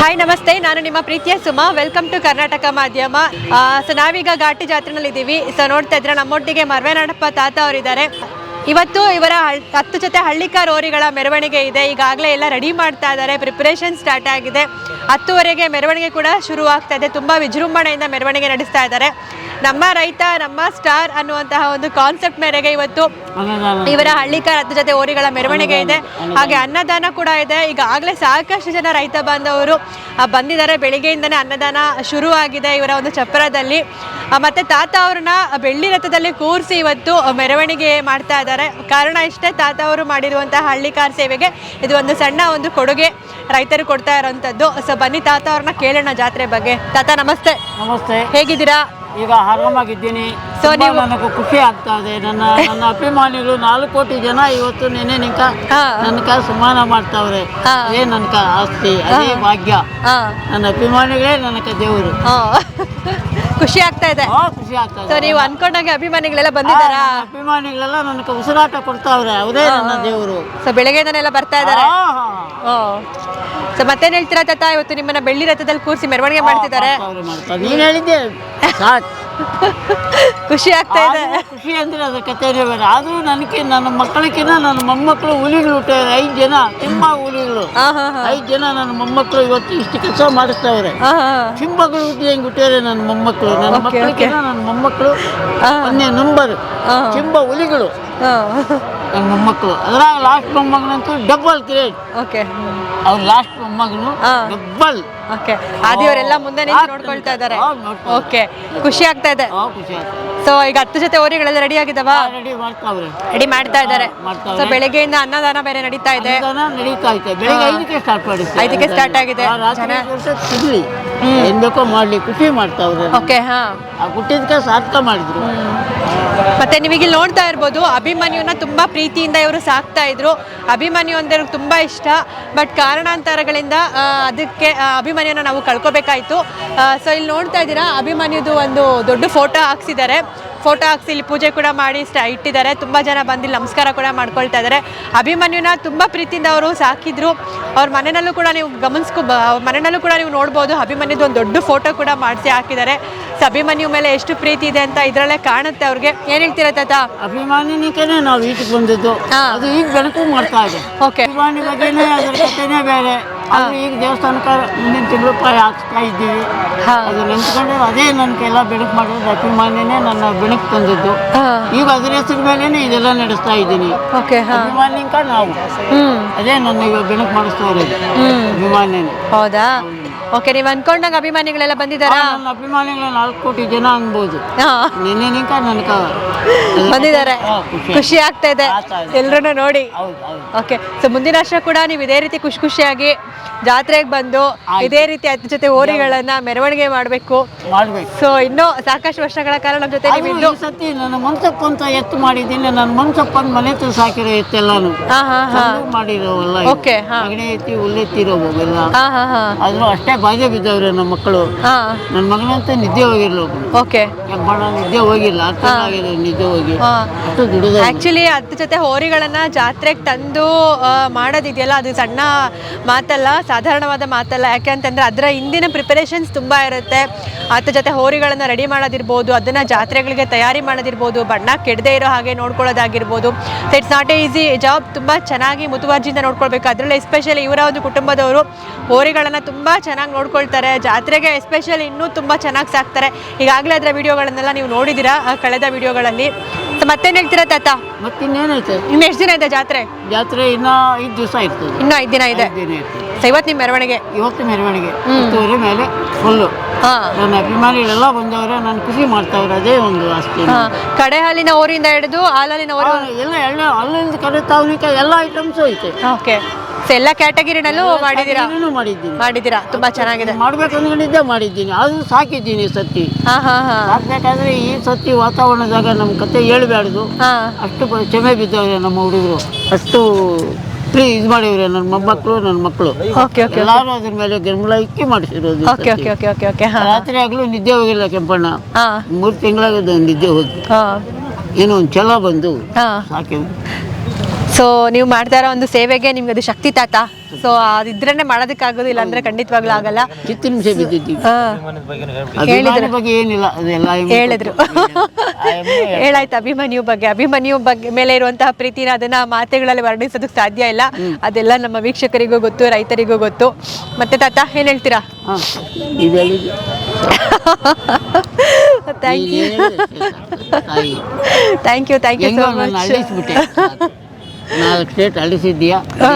Hi ನಮಸ್ತೆ. ನಾನು ನಿಮ್ಮ ಪ್ರೀತಿಯ ಸುಮಾ. ವೆಲ್ಕಮ್ ಟು ಕರ್ನಾಟಕ ಮಾಧ್ಯಮ ಸೊ ನಾವೀಗ ಘಾಟಿ ಜಾತ್ರೆನಲ್ಲಿ ಇದ್ದೀವಿ ಸೊ ನೋಡ್ತಾ ಇದ್ರೆ ನಮ್ಮೊಟ್ಟಿಗೆ ಮರ್ವೆನಾಡಪ್ಪ ತಾತ ಅವರಿದ್ದಾರೆ. ಇವತ್ತು ಇವರ ಹತ್ತು ಜೊತೆ ಹಳ್ಳಿಕಾರ್ ಓರಿಗಳ ಮೆರವಣಿಗೆ ಇದೆ. ಈಗಾಗಲೇ ಎಲ್ಲ ರೆಡಿ ಮಾಡ್ತಾ ಇದ್ದಾರೆ. ಪ್ರಿಪರೇಷನ್ ಸ್ಟಾರ್ಟ್ ಆಗಿದೆ. ಹತ್ತುವರೆಗೆ ಮೆರವಣಿಗೆ ಕೂಡ ಶುರು ಆಗ್ತಾ ಇದೆ. ತುಂಬ ವಿಜೃಂಭಣೆಯಿಂದ ಮೆರವಣಿಗೆ ನಡೆಸ್ತಾ ಇದ್ದಾರೆ. ನಮ್ಮ ರೈತ ನಮ್ಮ ಸ್ಟಾರ್ ಅನ್ನುವಂತಹ ಒಂದು ಕಾನ್ಸೆಪ್ಟ್ ಮೇರೆಗೆ ಇವತ್ತು ಇವರ ಹಳ್ಳಿಕಾರ ಹತ್ತು ಜೊತೆ ಓರಿಗಳ ಮೆರವಣಿಗೆ ಇದೆ. ಹಾಗೆ ಅನ್ನದಾನ ಕೂಡ ಇದೆ. ಈಗಾಗಲೇ ಸಾಕಷ್ಟು ಜನ ರೈತ ಬಾಂಧವರು ಬಂದಿದ್ದಾರೆ. ಬೆಳಿಗ್ಗೆಯಿಂದನೇ ಅನ್ನದಾನ ಶುರು ಆಗಿದೆ ಇವರ ಒಂದು ಚಪ್ಪರದಲ್ಲಿ ಮತ್ತೆ ತಾತ ಅವ್ರನ್ನ ಬೆಳ್ಳಿ ರಥದಲ್ಲಿ ಕೂರಿಸಿ ಇವತ್ತು ಮೆರವಣಿಗೆ ಮಾಡ್ತಾ ಇದ್ದಾರೆ. ಕಾರಣ ಇಷ್ಟೇ ತಾತ ಅವರು ಮಾಡಿರುವಂತಹ ಹಳ್ಳಿಕಾರ್ ಸೇವೆಗೆ ಇದು ಒಂದು ಸಣ್ಣ ಒಂದು ಕೊಡುಗೆ ರೈತರು ಕೊಡ್ತಾ ಇರೋಂಥದ್ದು ಸೊ ಬನ್ನಿ ತಾತ ಅವ್ರನ್ನ ಕೇಳೋಣ ಜಾತ್ರೆ ಬಗ್ಗೆ. ತಾತ ನಮಸ್ತೆ. ನಮಸ್ತೆ. ಹೇಗಿದ್ದೀರಾ? ಈಗ ಆರಾಮಾಗಿದ್ದೀನಿ. So ತುಂಬಾ ನೀವು- ನನಗೆ ಖುಷಿ ಆಗ್ತಾ ಇದೆ. ನನ್ನ ನನ್ನ ಅಭಿಮಾನಿಗಳು ನಾಲ್ಕು ಕೋಟಿ ಜನ ಇವತ್ತು ನಿನ್ನೆ ನಿಂಕ ಹಾ. ನನ್ಕ ಸಮಾನ ಮಾಡ್ತಾವ್ರೆ. ಹಾ. ಅದೇ ನನ್ಕ ಆಸ್ತಿ ಅದೇ ಭಾಗ್ಯ. ಹಾ. ನನ್ನ ಅಭಿಮಾನಿಗಳೇ ನನಕ ದೇವರು. ಹಾ. ಖುಷಿ ಆಗ್ತಾ ಇದೆ. ಬಹಳ ಖುಷಿ ಆಗ್ತಾ ಸೊ ಇದೆ ನೀವು ಅನ್ಕೊಂಡಂಗೆ ಅಭಿಮಾನಿಗಳೆಲ್ಲ ಬಂದಿದ್ದಾರಾ? ನನ್ನ ಅಭಿಮಾನಿಗಳೆಲ್ಲ ನನಗೆ ಉಸಿರಾಟ ಕೊಡ್ತಾವ್ರೆ. ಅವರೇ ನನ್ನ ದೇವರು. ಸೊ ಬೆಳಗ್ಗೆಯಿಂದನೆಲ್ಲ ಬರ್ತಾ ಇದ್ದಾರೆ? ಓ ಹಾ. ಸೊ ಮತ್ತೇನ್ ಹೇಳ್ತೀರಾ ತಾತ? ಇವತ್ತು ನಿಮ್ಮನ್ನ ಬೆಳ್ಳಿ ರಥದಲ್ಲಿ ಕೂರಿಸಿ ಮೆರವಣಿಗೆ ಮಾಡ್ತಿದ್ದಾರೆ. ನೀನ್ ಹೇಳಿದ್ದೆ. ಸಾಕು. ಖುಷಿ ಆಗ್ತಾ ಇದೆ. ಆದ್ರೂ ಖುಷಿ ಅಂದ್ರೆ ಅದ್ರ ಕಥೆನೇ ಬೇರೆ ಆದ್ರೂ ನನಗೆ ನನ್ನ ಮಕ್ಕಳಕ್ಕಿಂತ ನನ್ನ ಮೊಮ್ಮಕ್ಕಳು ಹುಲಿಗಳು ಹುಟ್ಟಿದ್ದಾರೆ. ಐದು ಜನ ಸಿಂಹ ಹುಲಿಗಳು. ಹಾ ಹಾ ಐದು ಜನ ನನ್ನ ಮೊಮ್ಮಕ್ಕಳು ಇವತ್ತು ಇಷ್ಟು ಕೆಲಸ ಮಾಡಿಸ್ತಾವ್ರೆ. ಹಾ ಹಾ ಸಿಂಹಗಳು ಹುಟ್ಟಿ ಹೆಂಗ್ ಹುಟ್ಟಿದ್ದಾರೆ ನನ್ನ ಮೊಮ್ಮಕ್ಕಳು? ನನ್ನ Okay, ನನ್ನ ಮೊಮ್ಮಕ್ಕಳು. ಒಂದೇ ನಂಬರ್ ಸಿಂಬ ಸಿಂಹ ಹುಲಿಗಳು. ಹಾ. ನನ್ನ ಮೊಮ್ಮಕ್ಕಳು. ಅದ್ರಾಗ ಲಾಸ್ಟ್ ಮೊಮ್ಮಗಳಂತೂ ಡಬಲ್ ಗ್ರೇಟ್ ಓಕೆ ಅವ್ರು ಲಾಸ್ಟ್ ಮೊಮ್ಮಗನು ಹಾ. ಓಕೆ ಆದಿಯವರೆಲ್ಲ ಮುಂದೆ ನಿಂತು ನೋಡ್ಕೊಳ್ತಾ ಇದ್ದಾರೆ. ಓಕೆ ಖುಷಿ ಆಗ್ತಾ ಇದೆ. ಸೊ ಈಗ ಹತ್ತು ಜೊತೆ ಓರಿಗಳೆಲ್ಲ ರೆಡಿ ಆಗಿದವಾ ರೆಡಿ ಮಾಡ್ತಾವ್ರೆ. ರೆಡಿ ಮಾಡ್ತಾ ಇದ್ದಾರೆ. ಸೊ ಬೆಳಗ್ಗೆಯಿಂದ ಅನ್ನದಾನ ಬೇರೆ ನಡೀತಾ ಇದೆ. ನಡೀತಾ ಐತೆ ಬೆಳಿಗ್ಗೆ ಐದಕ್ಕೆ ಸ್ಟಾರ್ಟ್ ಐದಕ್ಕೆ ಆಗಿದೆ. ಜನ- ಮಾಡ್ಲಿ. ಮಾಡ್ತಾವ್ರೆ. ಓಕೆ ಹಾ. ಆ ಸಾರ್ಥಕ ಮಾಡಿದ್ರು. ಮತ್ತೆ ನಿಮಗೆ ನೋಡ್ತಾ ಇರ್ಬೋದು ಅಭಿಮನ್ಯುನ ತುಂಬಾ ಪ್ರೀತಿಯಿಂದ ಇವರು ಸಾಕ್ತಾ ಇದ್ರು. ಅಭಿಮನ್ಯು ಅಂದ್ರೆ ತುಂಬಾ ಇಷ್ಟ. ಬಟ್ ಕಾರಣಾಂತರಗಳಿಂದ ಅದಕ್ಕೆ ಆ, ಅಭಿಮನ್ಯುನ ನಾವು ಕಳ್ಕೊಬೇಕಾಯ್ತು. ಸೊ ಇಲ್ಲಿ ನೋಡ್ತಾ ಇದ್ದೀರಾ ಅಭಿಮನ್ಯುದು ಒಂದು ದೊಡ್ಡ ಫೋಟೋ ಹಾಕ್ಸಿದ್ದಾರೆ. ಫೋಟೋ ಹಾಕ್ಸಿ ಇಲ್ಲಿ ಪೂಜೆ ಕೂಡ ಮಾಡಿ ಸ್ಟ ಇಟ್ಟಿದ್ದಾರೆ. ತುಂಬ ಜನ ಬಂದು ಇಲ್ಲಿ ನಮಸ್ಕಾರ ಕೂಡ ಮಾಡ್ಕೊಳ್ತಾ ಇದ್ದಾರೆ. ಅಭಿಮನ್ಯುನ ತುಂಬ ಪ್ರೀತಿಯಿಂದ ಅವರು ಸಾಕಿದ್ರು. ಅವ್ರ ಮನೆಯಲ್ಲೂ ಕೂಡ ನೀವು ಗಮನಿಸ್ಕೊ ಮನೆಯಲ್ಲೂ ಕೂಡ ನೀವು ನೋಡ್ಬೋದು. ಅಭಿಮನ್ಯದ ಒಂದು ದೊಡ್ಡ ಫೋಟೋ ಕೂಡ ಮಾಡಿಸಿ ಹಾಕಿದ್ದಾರೆ. ಸೊ ಅಭಿಮನ್ಯು ಮೇಲೆ ಎಷ್ಟು ಪ್ರೀತಿ ಇದೆ ಅಂತ ಇದರಲ್ಲೇ ಕಾಣುತ್ತೆ ಅವ್ರಿಗೆ. ಏನ್ ಹೇಳ್ತೀರಾ ತಾತ? ಅಭಿಮಾನಿನಿಕೇನೆ ನಾವು ಈಟಿಗೆ ಬಂದಿದ್ದು. ಅದು ಈಗ ಬೆಳಕು ಮಾಡ್ತಾ ಇದೆ. ಓಕೆ ಅಭಿಮಾನಿ ಬಗ್ಗೆನೇ ಅದ್ರ ಬೇರೆ. ಅದು ಈಗ ದೇವಸ್ಥಾನಕ್ಕೆ ಮುಂದಿನ ತಿಂಗಳು ಪಾಯ ಹಾಕ್ಸ್ತಾ ಇದ್ದೀವಿ. ಅದು ನೆನ್ಸ್ಕೊಂಡ್ರೆ ಅದೇ ನನಗೆಲ್ಲ ಬೆಳಕು ಮಾಡಿರೋದು ಅಭಿಮಾನಿನೇ ನನ್ನ ಬೆಳಕು ತಂದಿದ್ದು. ಈಗ ಅದ್ರ ಹೆಸರು ಮೇಲೇನೆ ಇದೆಲ್ಲ ನಡೆಸ್ತಾ ಇದ್ದೀನಿ. ಅಭಿಮಾನಿಕ ನಾವು. ಅದೇ ನನ್ನ ಈಗ ಬೆಳಕು ಮಾಡಿಸ್ತಾ ಇರೋದು. ಅಭಿಮಾನಿನೇ. ಹೌದಾ? ಓಕೆ ನೀವು ಅನ್ಕೊಂಡಂಗೆ ಅಭಿಮಾನಿಗಳೆಲ್ಲ ಬಂದಿದ್ದಾರಾ? ನನ್ನ ಅಭಿಮಾನಿಗಳು ನಾಲ್ಕು ಕೋಟಿ ಜನ ಅನ್ಬೋದು. ಹಾಂ. ನಿನ್ನೆ ನಿಂಕ ನನಕ ಬಂದಿದ್ದಾರೆ. ಖುಷಿ. ಆಗ್ತಾ ಇದೆ. ಆಗ್ತಾ ನೋಡಿ. ಓಕೆ ಸೊ ಮುಂದಿನ ವರ್ಷ ಕೂಡ ನೀವು ಇದೇ ರೀತಿ ಖುಷಿ ಖುಷಿಯಾಗಿ ಜಾತ್ರೆಗೆ ಬಂದು ಇದೇ ರೀತಿ ಅದ್ರ ಜೊತೆ ಓರಿಗಳನ್ನ ಮೆರವಣಿಗೆ ಮಾಡಬೇಕು. ಮಾಡ್ಬೇಕು. ಸೊ ಇನ್ನೂ ಸಾಕಷ್ಟು ವರ್ಷಗಳ ಕಾಲ ನಮ್ಮ ಜೊತೆ ನೀವು ಸತಿ ನನ್ನ ಮನ್ಸಪ್ಪ ಅಂತ ಎತ್ತು ಮಾಡಿದ್ದೀನಿ. ನನ್ನ ಮನ್ಸಪ್ಪ ಅಂತ ಮನೆ ತು ಸಾಕಿರೋ ಎತ್ತೆಲ್ಲಾನು. ಹಾ ಹಾ ಹಾ. ಮಾಡಿರೋವಲ್ಲ ಓಕೆ ಹಾ. ಎತ್ತಿ ಹುಲ್ಲೆತ್ತಿರೋ ಎಲ್ಲ ಹಾ ಹಾ ಹಾ. ಆದ್ರೂ ಅಷ್ಟೇ ಬಾಧೆ ಬಿದ್ದವ್ರೆ ನಮ್ಮ ಮಕ್ಕಳು. ಹಾ. ನನ್ನ ಮಗನಂತ ನಿದ್ದೆ ಹೋಗಿರ್ಲ ಓಕೆ. ಬಹಳ ನಿದ್ದೆ ಹೋಗಿಲ್ಲ ಅರ್ಥ ಆಗಿದೆ ನಿದ್ದೆ ಹೋಗಿ. ಹಾ. ಅಷ್ಟು ದುಡಿದ ಆಕ್ಚುಲಿ ಅದ್ರ ಜೊತೆ ಹೋರಿಗಳನ್ನ ಜಾತ್ರೆಗೆ ತಂದು ಆ, ಮಾಡೋದಿದೆಯಲ್ಲ ಅದು ಸಣ್ಣ ಮಾತಲ್ಲ ಸಾಧಾರಣವಾದ ಮಾತಲ್ಲ. ಯಾಕೆ ಅಂತಂದ್ರೆ ಅದರ ಹಿಂದಿನ ಪ್ರಿಪರೇಷನ್ಸ್ ತುಂಬಾ ಇರುತ್ತೆ. ಅದ್ರ ಜೊತೆ ಹೋರಿಗಳನ್ನು ರೆಡಿ ಮಾಡೋದಿರ್ಬೋದು ಅದನ್ನ ಜಾತ್ರೆಗಳಿಗೆ ತಯಾರಿ ಮಾಡೋದಿರ್ಬೋದು ಬಣ್ಣ ಕೆಡದೇ ಇರೋ ಹಾಗೆ ನೋಡ್ಕೊಳ್ಳೋದಾಗಿರ್ಬೋದು. So it's not easy job ತುಂಬ ಚೆನ್ನಾಗಿ ಮುತುವರ್ಜಿಯಿಂದ ನೋಡ್ಕೊಳ್ಬೇಕು. ಅದರಲ್ಲಿ ಎಸ್ಪೆಷಲಿ ಇವರ ಒಂದು ಕುಟುಂಬದವರು ಹೋರಿಗಳನ್ನು ತುಂಬ ಚೆನ್ನಾಗಿ ನೋಡ್ಕೊಳ್ತಾರೆ. ಜಾತ್ರೆಗೆ ಎಸ್ಪೆಷಲಿ ಇನ್ನೂ ತುಂಬ ಚೆನ್ನಾಗಿ ಸಾಕ್ತಾರೆ. ಈಗಾಗಲೇ ಅದರ ವಿಡಿಯೋಗಳನ್ನೆಲ್ಲ ನೀವು ನೋಡಿದ್ದೀರಾ ಆ, ಕಳೆದ ವಿಡಿಯೋಗಳಲ್ಲಿ? ಮತ್ತೇನು ಹೇಳ್ತೀರಾ ತಾತ? ಮತ್ತಿನ್ನೇನೈತೆ? ಇನ್ನು ಎಷ್ಟು ದಿನ ಇದೆ ಜಾತ್ರೆ? ಜಾತ್ರೆ ಇನ್ನೂ ಐದು ದಿವಸ ಇರ್ತದೆ. ಇನ್ನೂ ಐದು ದಿನ ಇದೆ. ಇವತ್ತು ನಿಮ್ಮ ಮೆರವಣಿಗೆ? ಇವತ್ತು ಮೆರವಣಿಗೆ. ಮೇಲೆ ಫುಲ್ಲು ನನ್ನ ಅಭಿಮಾನಿಗಳೆಲ್ಲ ಬಂದವ್ರೆ ನಾನು ಖುಷಿ ಮಾಡ್ತಾವ್ರೆ ಅದೇ ಒಂದು ಆಸ್ತಿ. ಹಾಂ. ಕಡೆ ಹಾಲಿನ ಊರಿಂದ ಹಿಡಿದು ಹಾಲಿನ ಓರಿ ಎಲ್ಲ ಎಲ್ಲ ಅಲ್ಲಿಂದ ಕಡೆ ತಾವನಿಕ ಎಲ್ಲ ಐಟಮ್ಸ್ ಐತೆ. ಓಕೆ. ಎಲ್ಲ ಕ್ಯಾಟಗರಿನಲ್ಲೂ ಮಾಡಿದ್ದೀರಾ? ಮಾಡಿದ್ದೀನಿ. ಮಾಡಿದ್ದೀರಾ? ತುಂಬಾ ಚೆನ್ನಾಗಿದೆ. ಮಾಡ್ಬೇಕು ಅಂದ್ಕೊಂಡಿದ್ದೆ ಮಾಡಿದ್ದೀನಿ. ಅದು ಸಾಕಿದ್ದೀನಿ ಸತ್ತಿ ಸತಿ. ಹಾಂ ಹಾಂ ಹಾಂ. ಸಾಕ್ಬೇಕಾದ್ರೆ ಈ ಸತ್ತಿ ವಾತಾವರಣದಾಗ ನಮ್ಮ ಕತೆ ಹೇಳ್ಬಾರ್ದು ಹಾಂ. ಅಷ್ಟು ಚೆಮೆ ಬಿದ್ದವ್ರೆ ನಮ್ಮ ಹುಡುಗರು. ಅಷ್ಟು ಫ್ರೀ ಇದು ಮಾಡಿವ್ರೆ ನನ್ನ ಮೊಮ್ಮಕ್ಕಳು ನನ್ನ ಮಕ್ಕಳು ಓಕೆ ಓಕೆ ಎಲ್ಲರೂ ಅದ್ರ ಮೇಲೆ ಗೆಮ್ಲ ಇಕ್ಕಿ ಮಾಡಿಸಿರೋದು okay okay okay okay okay ಹಾಂ ರಾತ್ರಿ ಆಗಲೂ ನಿದ್ದೆ ಹೋಗಿಲ್ಲ ಕೆಂಪಣ್ಣ. ಮೂರು ತಿಂಗಳಾಗದು ನಿದ್ದೆ ಹೋಗಿ. ಏನೋ ಒಂದು ಛಲ ಬಂದು ಸಾಕಿದ್ವಿ ಸೊ ನೀವು ಮಾಡ್ತಾ ಇರೋ ಒಂದು ಸೇವೆಗೆ ನಿಮ್ಗೆ ಅದು ಶಕ್ತಿ ತಾತ. ಸೊ ಮಾಡೋದಕ್ಕೆ ಆಗೋದಿಲ್ಲ ಇಲ್ಲಾಂದ್ರೆ ಖಂಡಿತವಾಗ್ಲೂ ಆಗಲ್ಲ. ಚಿತ್ತ ನಿಮಿಷ ಬಿದ್ದಿದ್ದೀವಿ ಹಾ. ಅಭಿಮಾನಿ ಬಗ್ಗೆ ಏನಿಲ್ಲ ಅದೆಲ್ಲ ಹೇಳಿದ್ರು. ಹೇಳಾಯ್ತು ಅಭಿಮನ್ಯು ಬಗ್ಗೆ. ಅಭಿಮನ್ಯು ಬಗ್ಗೆ ಮೇಲೆ ಇರುವಂತಹ ಪ್ರೀತಿನ ಅದನ್ನ ಮಾತೆಗಳಲ್ಲಿ ವರ್ಣಿಸೋದಕ್ಕೆ ಸಾಧ್ಯ ಇಲ್ಲ. ಅದೆಲ್ಲ ನಮ್ಮ ವೀಕ್ಷಕರಿಗೂ ಗೊತ್ತು ರೈತರಿಗೂ ಗೊತ್ತು. ಮತ್ತೆ ತಾತ ಏನ್ ಹೇಳ್ತೀರಾ. Thank you thank you thank you so much. ನಾಲ್ಕು ಸ್ಟೇಟ್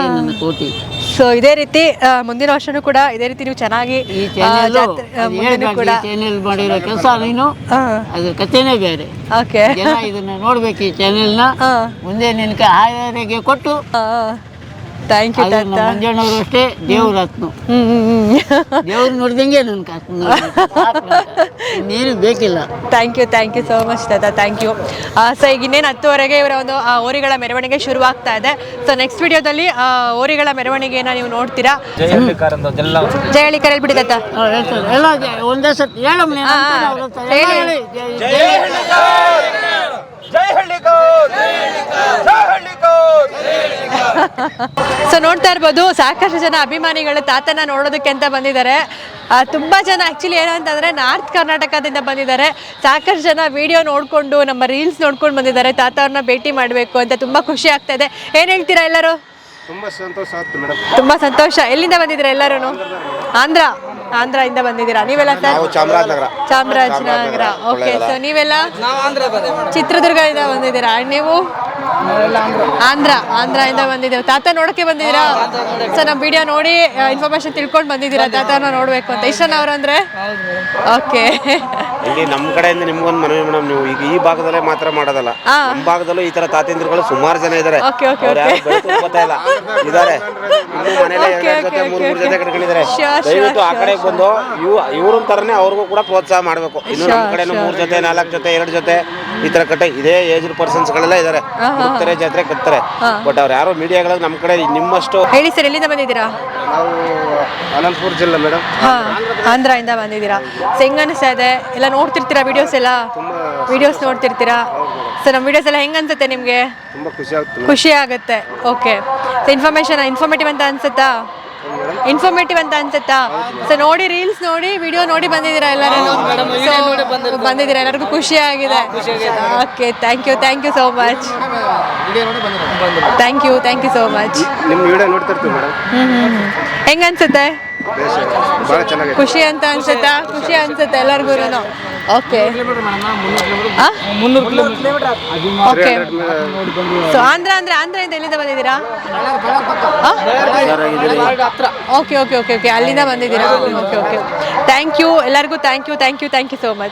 ನನ್ನ ಕೋಟಿ. ಸೊ ಇದೇ ರೀತಿ ಆ, ಮುಂದಿನ ವರ್ಷನೂ ಕೂಡ ಇದೇ ರೀತಿ ನೀವು ಚೆನ್ನಾಗಿ ಈ ಆ, ಚಾನೆಲ್ ಜಾತ್ರೆ- ಆ, ಮುಂದಿನ ಕೂಡ. ಚಾನೆಲ್ ಮಾಡಿರೋ ಕೆಲಸ ನೀನು. ಅದ್ರ ಕಥೆನೇ ಬೇರೆ. ಓಕೆ. ಜನ ಇದನ್ನ ನೋಡ್ಬೇಕು ಈ ಚಾನೆಲ್ನ ಮುಂದೆ ನಿನಗೆ ಹಾಯಾರಿಗೆ ಕೊಟ್ಟು ಥ್ಯಾಂಕ್ ಯು ತಾತ. ಮಂಜಣ್ಣವರು ಅಷ್ಟೇ ಹ್ಮ್ ಹ್ಮ್ ದೇವ್ರು ನೋಡ್ದಂಗೆ ನನ್ನ ಕಾಸು ಇನ್ನೇನು ಬೇಕಿಲ್ಲ. Thank you thank you so much ತಾತ. ಥ್ಯಾಂಕ್ ಯು ಸೊ ಈಗ ಇನ್ನೇನು ಹತ್ತುವರೆಗೆ ಇವರ ಒಂದು ಓರಿಗಳ ಹೋರಿಗಳ ಮೆರವಣಿಗೆ ಶುರುವಾಗ್ತಾ ಇದೆ. ಸೊ ನೆಕ್ಸ್ಟ್ ವಿಡಿಯೋದಲ್ಲಿ ಓರಿಗಳ ಮೆರವಣಿಗೆನ ನೀವು ನೋಡ್ತೀರಾ? ಜಯಳಿ ಕರೆಯಲ್ಲಿ ಬಿಡಿ ತಾತ. ಎಲ್ಲ ಜ- ಒಂದೇ ಸತಿ ಹೇಳಮ್ಮ ನೀನು ಹೇಳಿ. ಜೈ- ಜೈ- ಜೈ ಹಳ್ಳಿಕರ್. ಸೊ ನೋಡ್ತಾ ಇರ್ಬೋದು ಸಾಕಷ್ಟು ಜನ ಅಭಿಮಾನಿಗಳು ತಾತನ ನೋಡೋದಕ್ಕೆ ಅಂತ ಬಂದಿದ್ದಾರೆ. ತುಂಬಾ ಜನ ಆ್ಯಕ್ಚುಲಿ ಅಂತಂದ್ರೆ ನಾರ್ತ್ ಕರ್ನಾಟಕದಿಂದ ಬಂದಿದ್ದಾರೆ. ಸಾಕಷ್ಟು ಜನ ವಿಡಿಯೋ ನೋಡಿಕೊಂಡು ನಮ್ಮ ರೀಲ್ಸ್ ನೋಡ್ಕೊಂಡು ಬಂದಿದ್ದಾರೆ. ತಾತ ಅವ್ರನ್ನ ಭೇಟಿ ಮಾಡಬೇಕು ಅಂತ ತುಂಬಾ ಖುಷಿ ಆಗ್ತಾ ಇದೆ. ಏನು ಹೇಳ್ತೀರಾ ಎಲ್ಲರೂ? ತುಂಬಾ ಸಂತೋಷ ಆಯ್ತು ಮೇಡಮ್. ತುಂಬಾ ಸಂತೋಷ. ಎಲ್ಲಿಂದ ಬಂದಿದ್ದೀರಾ ಎಲ್ಲರೂ ಆಂಧ್ರ. ಆಂಧ್ರದಿಂದ ಬಂದಿದ್ದೀರಾ. ನೀವೆಲ್ಲ ಸರ್ ನಾವು ಚಾಮರಾಜನಗರ. ಚಾಮರಾಜನಗರ. ಓಕೆ ಸೊ ನೀವೆಲ್ಲ? ಚಿತ್ರದುರ್ಗದಿಂದ ಬಂದಿದ್ದೀರಾ? ನೀವು? ಆಂಧ್ರ. ಆಂಧ್ರ ಇಂದ ಬಂದಿದ್ದೀರಾ? ತಾತ ನೋಡಕ್ಕೆ ಬಂದಿದ್ದೀರಾ? ಸರ್ ನಮ್ಮ ವಿಡಿಯೋ ನೋಡಿ ಇನ್ಫಾರ್ಮೇಶನ್ ತಿಳ್ಕೊಂಡು ಬಂದಿದ್ದೀರಾ? ತಾತನ ನೋಡಬೇಕು ಅಂತ. ಇಷ್ಟನ ಅವ್ರಂದ್ರೆ ಓಕೆ. ಇಲ್ಲಿ ನಮ್ಮ ಕಡೆಯಿಂದ ನಿಮ್ಗೊಂದು ಮನವಿ ಮೇಡಮ್ ನೀವು ಈಗ ಈ ಭಾಗದಲ್ಲೇ ಮಾತ್ರ ಮಾಡೋದಲ್ಲ. ನಮ್ಮ ಭಾಗದಲ್ಲೂ ಈ ತರ ತಾತೇಂದ್ರಗಳು ಸುಮಾರು ಜನ ಇದ್ದಾರೆ ಓಕೆ ಇಲ್ಲ. ಇದ್ದಾರೆ ಜೊತೆ ಮೂರು ಮೂರು ಜೊತೆ. ಕಟ್ಕೊಂಡಿದ್ದಾರೆ ದಯವಿಟ್ಟು ಆ ಕಡೆ ಬಂದು ಇವ್ ಇವ್ರ ತರನೇ ಅವ್ರಿಗೂ ಕೂಡ ಪ್ರೋತ್ಸಾಹ ಮಾಡಬೇಕು. ಇನ್ನು ನಮ್ಮ ಕಡೆ ಕಡೆನೂ ಮೂರು ಜೊತೆ ನಾಲ್ಕು ಜೊತೆ ಎರಡು ಜೊತೆ. ಈ ತರ ಕಟ್ಟೆ ಇದೇ ಏಜ್ ಪರ್ಸನ್ಸ್ ಗಳೆಲ್ಲ ಇದ್ದಾರೆ ಕಟ್ತಾರೆ ಜಾತ್ರೆ ಕಟ್ತಾರೆ ಬಟ್ ಅವ್ರು ಯಾರೋ ಮೀಡಿಯಾಗಳು ನಮ್ಮ ಕಡೆ ನಿಮ್ಮಷ್ಟು ಹೇಳಿ ಸರ್ ಎಲ್ಲಿಂದ ಬಂದಿದ್ದೀರಾ? ನಾವು ಅನಂತಪುರ ಜಿಲ್ಲೆ ಮೇಡಮ್ ಹಾ ಆಂಧ್ರದಿಂದ ಬಂದಿದ್ದೀರಾ? ಸೊ ಹೆಂಗ್ ಅನಿಸ್ತಾ ಇದೆ? ಎಲ್ಲ ನೋಡ್ತಿರ್ತೀರಾ ವಿಡಿಯೋಸ್ ಎಲ್ಲ? ವಿಡಿಯೋಸ್ ನೋಡ್ತಿರ್ತೀರಾ? ಸರ್ ನಮ್ಮ ವಿಡಿಯೋಸ್ ಎಲ್ಲ ಹೆಂಗ ಅನ್ಸುತ್ತೆ ನಿಮಗೆ? ತುಂಬಾ ಖುಷಿ ಆಗುತ್ತೆ. ಓಕೆ ಸೊ ಇನ್ಫಾರ್ಮೇಶನ್ ಇನ್ಫಾರ್ಮೇಟಿವ್ ಅಂತ ಅನ್ಸುತ್ತಾ? ಇನ್ಫಾರ್ಮೇಟಿವ್ ಅಂತ ಅನ್ಸುತ್ತಾ? ಸೊ ನೋಡಿ ರೀಲ್ಸ್ ನೋಡಿ ವಿಡಿಯೋ ನೋಡಿ ಬಂದಿದ್ದೀರಾ ಎಲ್ಲರೂ? ಸೊ ಬಂದಿದ್ದೀರಾ? ಎಲ್ಲರಿಗೂ ಖುಷಿ ಆಗಿದೆ. Okay thank you thank you so much thank you thank you so much ನಿಮ್ಮ ವಿಡಿಯೋ ನೋಡ್ತಿರ್ತೀವಿ ಮೇಡಮ್ ಹೆಂಗ್ ಅನ್ಸುತ್ತೆ? ಖುಷಿ ಅಂತ ಅನ್ಸುತ್ತಾ? ಖುಷಿ ಅನ್ಸುತ್ತೆ ಎಲ್ಲರಿಗೂ ಓಕೆ ಓಕೆ ಸೊ ಆಂಧ್ರ ಅಂದ್ರೆ ಆಂಧ್ರದಿಂದ ಎಲ್ಲಿಂದ ಬಂದಿದ್ದೀರಾ? ಓಕೆ ಓಕೆ ಓಕೆ ಓಕೆ ಅಲ್ಲಿಂದ ಬಂದಿದ್ದೀರಾ? ಓಕೆ ಓಕೆ ಥ್ಯಾಂಕ್ ಯು ಎಲ್ಲರಿಗೂ thank you thank you thank you so much